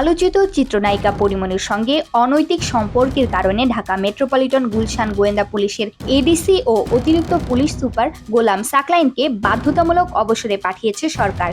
আলোচিত চিত্রনায়িকা পরিমণির সঙ্গে অনৈতিক সম্পর্কের কারণে ঢাকা মেট্রোপলিটন গুলশান গোয়েন্দা পুলিশের এডিসি ও অতিরিক্ত পুলিশ সুপার গোলাম সাকলাইনকে বাধ্যতামূলক অবসরে পাঠিয়েছে সরকার।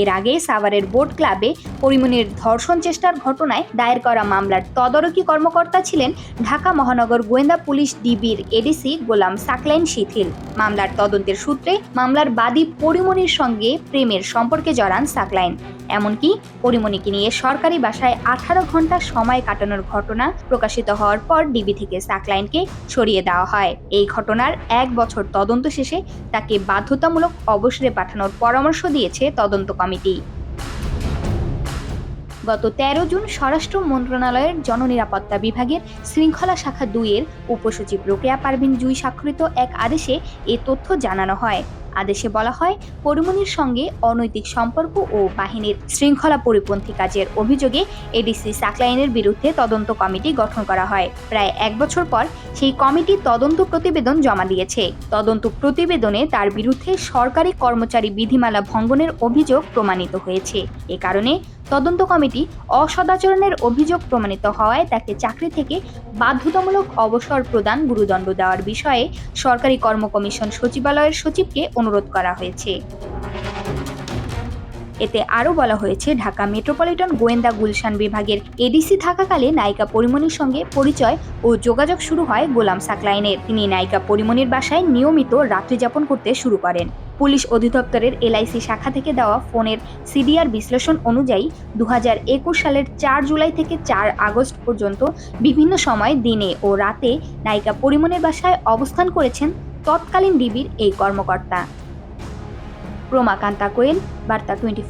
এর আগে সাভারের বোট ক্লাবে পরিমণির ধর্ষণ চেষ্টার ঘটনায় দায়ের করা মামলার তদারকি কর্মকর্তা ছিলেন ঢাকা মহানগর গোয়েন্দা পুলিশ ডিবির এডিসি গোলাম সাকলাইন শিথিল। মামলার তদন্তের সূত্রে মামলার বাদী পরিমণির সঙ্গে প্রেমের সম্পর্কে জড়ান সাকলাইন। এমনকি পরিমণিকে নিয়ে সরকারি বাসায় আঠারো ঘণ্টা সময় কাটানোর ঘটনা প্রকাশিত হওয়ার পর ডিবি থেকে সাকলাইনকে সরিয়ে দেওয়া হয়। এই ঘটনার এক বছর তদন্ত শেষে তাকে বাধ্যতামূলক অবসরে পাঠানোর পরামর্শ দিয়েছে তদন্ত কমিটি গত তেরো জুন স্বরাষ্ট্র মন্ত্রণালয়ের জননিরাপত্তা বিভাগের শৃঙ্খলা শাখা দুইয়ের উপসচিব রোকেয়া পারভিন জুই স্বাক্ষরিত এক আদেশে এ তথ্য জানানো হয়। আদেশে বলা হয়, পরিমণির সঙ্গে অনৈতিক সম্পর্ক ও বাহিনীর শৃঙ্খলা পরিপন্থী কাজের অভিযোগে এডিসি সাকলাইনের বিরুদ্ধে তদন্ত কমিটি গঠন করা হয়। প্রায় এক বছর পর সেই কমিটি তদন্ত প্রতিবেদন জমা দিয়েছে। তদন্ত প্রতিবেদনে তার বিরুদ্ধে সরকারি কর্মচারী বিধিমালা ভঙ্গনের অভিযোগ প্রমাণিত হয়েছে। এ কারণে তদন্ত কমিটি অসদাচরণের অভিযোগ প্রমাণিত হওয়ায় তাকে চাকরি থেকে বাধ্যতামূলক অবসর প্রদান গুরুদণ্ড দেওয়ার বিষয়ে সরকারি কর্ম কমিশন সচিবালয়ের সচিবকে অনুরোধ করা হয়েছে। এতে আরও বলা হয়েছে, ঢাকা মেট্রোপলিটন গোয়েন্দা গুলশান বিভাগের এডিসি থাকাকালে নায়িকা পরিমণির সঙ্গে পরিচয় ও যোগাযোগ শুরু হয় গোলাম সাকলাইনের। তিনি নায়িকা পরিমণির বাসায় নিয়মিত রাত্রিযাপন করতে শুরু করেন। পুলিশ অধিদপ্তরের এলআইসি শাখা থেকে দেওয়া ফোনের সিডিআর বিশ্লেষণ অনুযায়ী দু হাজার একুশ সালের চার জুলাই থেকে চার আগস্ট পর্যন্ত বিভিন্ন সময় দিনে ও রাতে নায়িকা পরিমণের বাসায় অবস্থান করেছেন তৎকালীন ডিবির এই কর্মকর্তা। প্রমাকান্তা কোয়েল, বার্তা টোয়েন্টি